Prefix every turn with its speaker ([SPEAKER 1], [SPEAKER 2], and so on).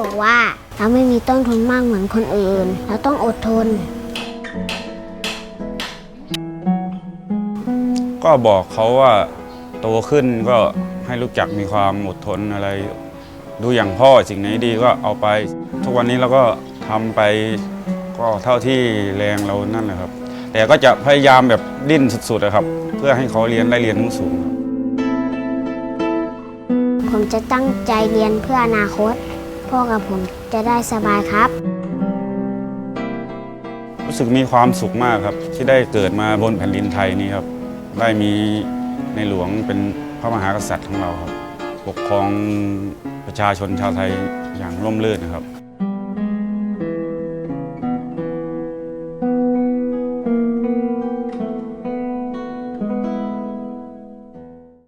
[SPEAKER 1] บอกว่าเราไม่มีต้นทุนมากเหมือนคนอื่น เราต้องอดทน
[SPEAKER 2] ก็บอกเขาว่าโตขึ้นก็ให้รู้จักมีความอดทนอะไร ดูอย่างพ่อสิ่งไหนดีก็เอาไป ทุกวันนี้เราก็ทำไปก็เท่าที่แรงเรานั่นแหละครับ แต่ก็จะพยายามแบบดิ้นสุดๆนะครับ เพื่อให้เขาเรียนได้เรียนสูงๆครับ
[SPEAKER 1] ผมจะตั้งใจเรียนเพื่ออนาคต พ่อกับผมจะได้สบายครับ
[SPEAKER 2] รู้สึกมีความสุขมากครับ ที่ได้เกิดมาบนแผ่นดินไทยนี้ครับ ได้มีในหลวงเป็นพระมหากษัตริย์ของเราครับ ปกครองประชาชนชาวไทยอย่างร่มรื่นนะครับ